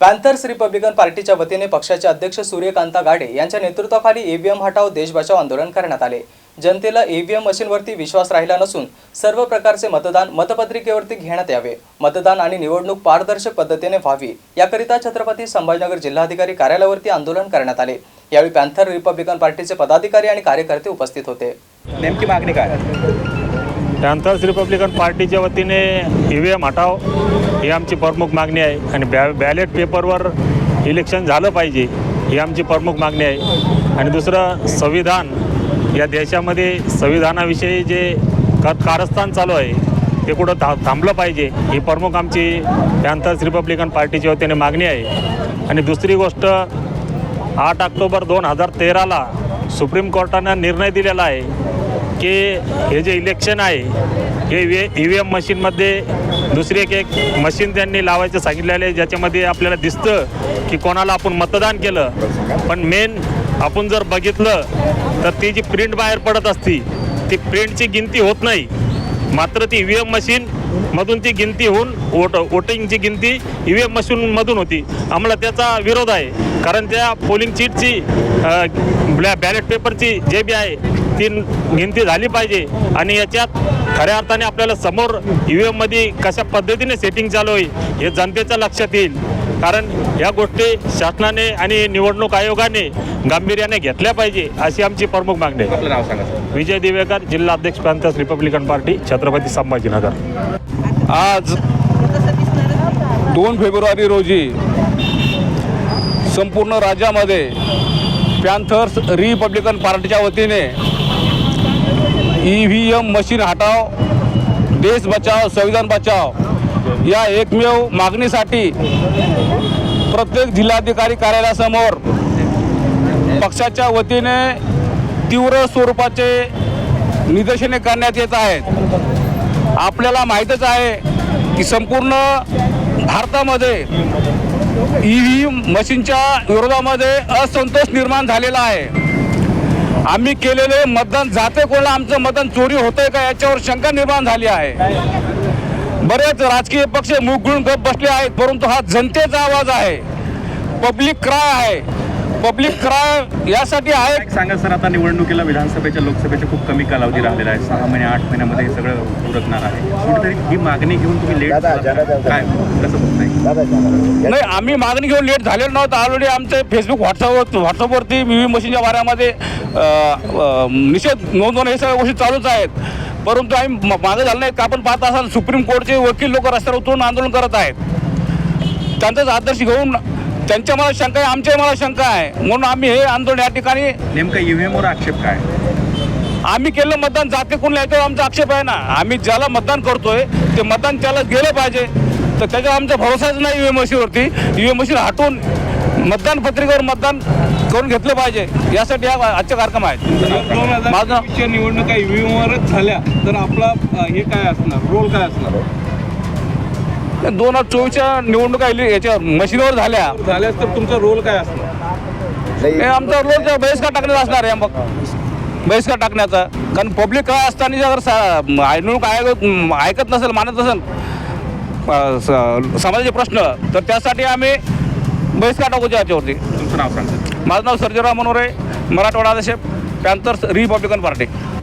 Panthers Republican पार्टीच्या वतीने पक्षाचे अध्यक्ष सूर्यकांता गाडे यांच्या नेतृत्वाखाली ईव्हीएम हटाव देश बचाव आंदोलन करण्यात आले. जनतेला ईव्हीएम मशीनवरती विश्वास राहिला नसून सर्व प्रकारचे मतदान मतपत्रिकेवरती घेण्यात यावे. मतदान आणि निवडणूक पारदर्शक पद्धतीने व्हावी. याकरिता छत्रपती संभाजीनगर जिल्हाधिकारी कार्यालयावरती आंदोलन करण्यात आले. यावेळी पॅन्थर रिपब्लिकन पार्टीचे पदाधिकारी आणि कार्यकर्ते उपस्थित होते. नेमकी मागणी काय? पॅन्थर्स रिपब्लिकन पार्टीच्या वतीने ई व्ही एम हटाव ही आमची प्रमुख मागणी आहे. आणि बॅ बॅलेट पेपरवर इलेक्शन झालं पाहिजे ही आमची प्रमुख मागणी आहे. आणि दुसरं संविधान. या देशामध्ये संविधानाविषयी जे कारस्थान चालू आहे ते कुठं था थांबलं पाहिजे ही प्रमुख आमची पॅन्थर्स रिपब्लिकन पार्टीच्या वतीने मागणी आहे. आणि दुसरी गोष्ट आठ ऑक्टोबर दोन हजार तेराला सुप्रीम कोर्टानं निर्णय दिलेला आहे की हे जे इलेक्शन आहे हे वे ई व्ही एम मशीनमध्ये दुसरी एक एक मशीन त्यांनी लावायचं सांगितलेलं आहे ज्याच्यामध्ये आपल्याला दिसतं की कोणाला आपण मतदान केलं. पण मेन आपण जर बघितलं तर ती जी प्रिंट बाहेर पडत असती ती प्रिंटची गिनती होत नाही. मात्र ती ई व्ही एम मशीनमधून ती गिनती होऊन वोट वोटिंगची गिनती ई व्ही एम मशीनमधून होती. आम्हाला त्याचा विरोध आहे. कारण त्या पोलिंग चीटची ब्लॅ बॅलेट पेपरची जे बी आहे ती गिनती झाली पाहिजे. आणि याच्यात खऱ्या अर्थाने आपल्याला समोर ई व्ही एममध्ये कशा पद्धतीने सेटिंग चालू आहे हे जनतेच्या लक्षात येईल. कारण या गोष्टी शासनाने आणि निवडणूक आयोगाने गांभीर्याने घेतल्या पाहिजे अशी आमची प्रमुख मागणी आहे. आपलं नाव सांगा. विजय दिवेकर जिल्हा अध्यक्ष Panthers Republican Party Chhatrapati Sambhajinagar. आज दोन फेब्रुवारी रोजी संपूर्ण राज्यामध्ये पॅन्थर्स रिपब्लिकन पार्टीच्या वतीने ई व्ही एम मशीन हटाव देश बचाव संविधान बचाव या एकमेव मागणीसाठी प्रत्येक जिल्हाधिकारी कार्यालयासमोर पक्षाच्या वतीने तीव्र स्वरूपाचे निदर्शने करण्यात येत आहेत. आपल्याला माहीतच आहे की संपूर्ण भारतामध्ये ई व्ही मशीनच्या विरोधामध्ये असंतोष निर्माण झालेला आहे. आम्ही केलेले मतदान जाते कोणाला आमचं मतदान चोरी होतंय का याच्यावर शंका निर्माण झाली आहे. बरेच राजकीय पक्ष मुख गप बसले आहेत परंतु हा जनतेचा आवाज आहे. पब्लिक क्राय आहे. पब्लिक क्राय यासाठी आहे. सांगा सर आता निवडणुकीला विधानसभेच्या लोकसभेच्या खूप कमी कालावधी राहिलेला आहे. सहा महिने आठ महिन्यामध्ये हे सगळं उरकणार आहे. कुठेतरी ही मागणी घेऊन तुम्ही लेट काय? कसं होत नाही? नाही आम्ही मागणी घेऊन लेट झालेलो नव्हतं. ऑलरेडी आमचे फेसबुक व्हॉट्सअपवर व्हॉट्सअपवरती व्ही मशीनच्या बाऱ्यामध्ये अ, अ, निषेध नोंदवणं हे सगळ्या गोष्टी चालूच आहेत. परंतु आम्ही मागे झालं नाही. का आपण पाहत असाल सुप्रीम कोर्टचे वकील लोक रस्त्यावर उतरून आंदोलन करत आहेत. त्यांचाच आदर्श घेऊन त्यांच्या मला शंका आहे आमच्या मला शंका आहे. म्हणून आम्ही हे आंदोलन या ठिकाणी नेमकं ईव्हीएमवर आक्षेप काय? आम्ही केलेलं मतदान जाते कोणला याच्यावर आमचा आक्षेप आहे ना. आम्ही ज्याला मतदान करतोय ते मतदान त्याला गेलं पाहिजे. तर त्याच्यावर आमचा भरोसाच नाही ई मशीनवरती. ई मशीन हटवून मतदान पत्रिकेवर मतदान करून घेतलं पाहिजे. यासाठी हा आजचे कार्यक्रम हजार माझं निवडणुका ईव्हीएमवरच झाल्या तर आपला हे काय असणार? रोल काय असणार? दोन हजार चोवीसच्या निवडणुका याच्या मशीनवर झाल्या. झाल्यास तर तुमचा रोल काय असणार? आमचा रोज बहिष्कार टाकण्याचा असणार आहे मग. बहिष्कार टाकण्याचा. कारण पब्लिक काय असताना जर निवडणूक आयोग ऐकत नसेल मानत नसेल समाजाचे प्रश्न तर त्यासाठी आम्ही बहिष्कार टाकू याच्यावरती. तुमचं नाव सांगा. माझं नाव सर्जेराव मनोरे मराठवाडा आदेश पॅन्थर्स रिपब्लिकन पार्टी.